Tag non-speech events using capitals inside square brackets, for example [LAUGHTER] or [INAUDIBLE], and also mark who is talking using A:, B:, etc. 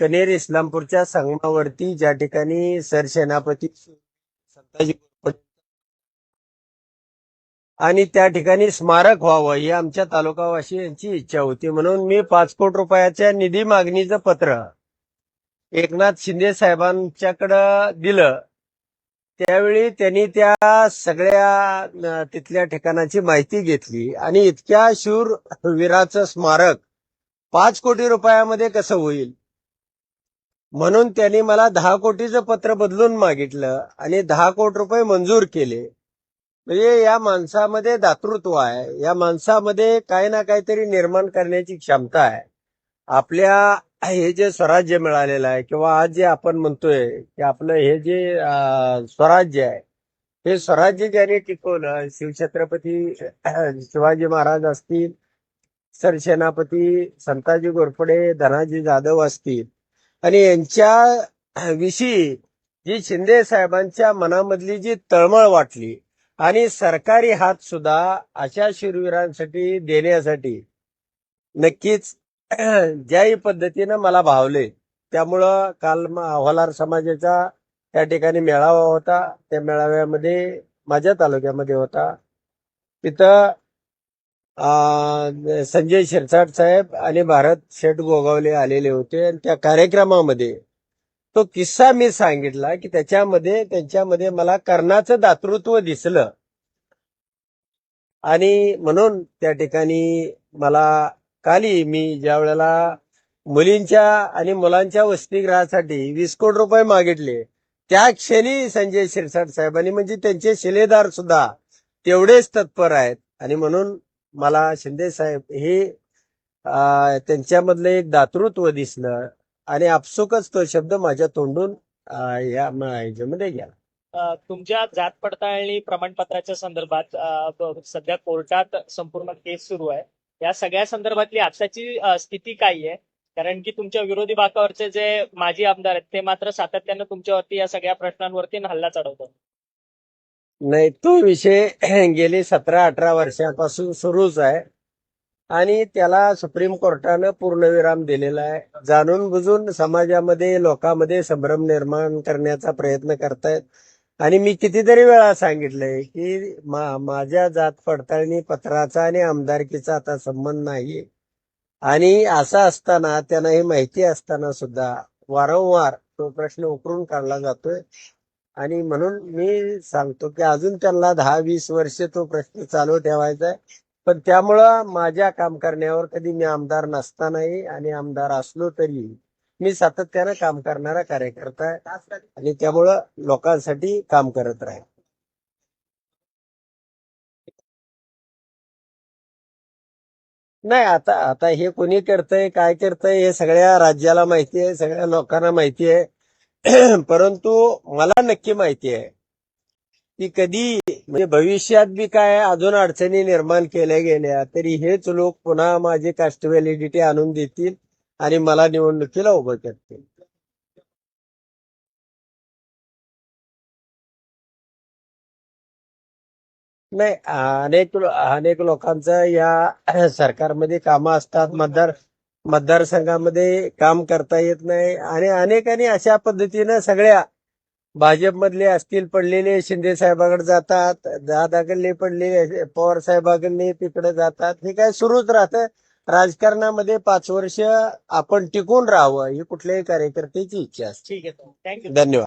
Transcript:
A: कनेर इस्लामपूरच्या संगमावरती ज्या ठिकाणी सरसेनापती संताजी आणि त्या ठिकाणी स्मारक व्हावं ही आमच्या तालुकावासी यांची इच्छा होती. म्हणून मी पाच कोटी रुपयाच्या निधी मागणीचं पत्र एकनाथ शिंदे साहेबांच्याकडं दिलं. त्यावेळी त्यांनी त्या सगळ्या तिथल्या ठिकाणाची माहिती घेतली आणि इतक्या शूर वीराचं स्मारक पाच कोटी रुपयामध्ये कसं होईल? म्हणून त्यांनी मला दहा कोटीचं पत्र बदलून मागितलं आणि दहा कोटी रुपये मंजूर केले. म्हणजे या माणसामध्ये दातृत्व आहे. या माणसामध्ये काही ना काहीतरी निर्माण करण्याची क्षमता आहे. आपल्या हे जे स्वराज्य मिळालेलं आहे किंवा आज जे आपण म्हणतोय की आपलं हे जे स्वराज्य आहे हे स्वराज्य ज्याने टिकवलं शिवछत्रपती शिवाजी महाराज असतील सरसेनापती संताजी गोरफडे धनाजी जाधव असतील. आणि यांच्या विषयी जी शिंदे साहेबांच्या मनामधली जी तळमळ वाटली आणि सरकारी हात सुद्धा अशा शूरवीरांसाठी देण्यासाठी नक्कीच ज्याही पद्धतीनं मला भावले. त्यामुळं काल म- हवालार समाजाचा त्या ठिकाणी मेळावा होता. त्या मेळाव्यामध्ये माझ्या तालुक्यामध्ये होता. तिथं संजय शिरसाट साहेब आणि भारत शेठ गोगावले आलेले होते आणि त्या कार्यक्रमामध्ये तो किस्सा मी सांगितला की त्याच्यामध्ये त्यांच्यामध्ये मला कर्णाचं दातृत्व दिसलं. आणि म्हणून त्या ठिकाणी मला काली मी ज्या वेळेला मुलींच्या आणि मुलांच्या वसतिगृहासाठी वीस कोटी रुपये मागितले त्या क्षणी संजय शिरसाट साहेबांनी म्हणजे त्यांचे शिलेदार सुद्धा तेवढेच तत्पर आहेत. आणि म्हणून मला शिंदे साहेब हे त्यांच्यामधलं एक दातृत्व दिसलं आणि आपसुकच तो शब्द माझ्या तोंडून या ह्याच्यामध्ये गेला.
B: तुमच्या जात पडताळणी प्रमाणपत्राच्या संदर्भात सध्या कोर्टात संपूर्ण केस सुरू आहे. या सगळ्या संदर्भातली आताची स्थिती काय आहे? कारण की तुमच्या विरोधी बाकावरचे जे माजी आमदार आहेत ते मात्र सातत्यानं तुमच्यावरती या सगळ्या प्रश्नांवरती हल्ला चढवतात.
A: नाही तो विषय [CLEARS THROAT] गेली सतरा अठरा वर्षापासून सुरूच आहे. आणि त्याला सुप्रीम कोर्टानं पूर्णविराम दिलेला आहे. जाणून बुजून समाजामध्ये लोकांमध्ये संभ्रम निर्माण करण्याचा प्रयत्न करतायत. आणि मी कितीतरी वेळा सांगितलंय की माझ्या जात पडताळणी पत्राचा आणि आमदारकीचा आता संबंध नाही आणि असं असताना त्यांना हे माहिती असताना सुद्धा वारंवार तो प्रश्न उकरून काढला जातोय. आणि म्हणून मी सांगतो की अजून त्यांना दहा वीस वर्ष तो प्रश्न चालू ठेवायचा आहे. पण त्यामुळं माझ्या काम करण्यावर कधी मी आमदार नसतानाही आणि आमदार असलो तरी मी सातत्यानं काम करणारा कार्यकर्ता आहे आणि त्यामुळं लोकांसाठी काम करत राहील नाही आता आता हे कोणी करतंय काय करतंय हे सगळ्या राज्याला माहिती आहे सगळ्या लोकांना माहिती आहे. [CLEARS THROAT] परंतु मला नक्की माहिती आहे की कधी म्हणजे भविष्यात बी काय अजून अडचणी निर्माण केल्या गेल्या तरी हेच लोक पुन्हा माझी कास्ट व्हॅलिडिटी आणून देतील आणि मला निवडणुकीला उभं करतील. नाही अनेक अनेक लोकांचं या [CLEARS THROAT] सरकारमध्ये कामं असतात. मतदार मतदारसंघामध्ये काम करता येत नाही आणि अनेकांनी अशा पद्धतीनं सगळ्या भाजपमधले असतील पडलेले शिंदे साहेबाकडे जातात दादाकडले पडलेले पवार साहेबाकडले तिकडे जातात. हे काय सुरूच राहतं. राजकारणामध्ये पाच वर्ष आपण टिकून राहावं ही कुठल्याही कार्यकर्त्याची इच्छा असते.
B: ठीक आहे थँक्यू
A: धन्यवाद.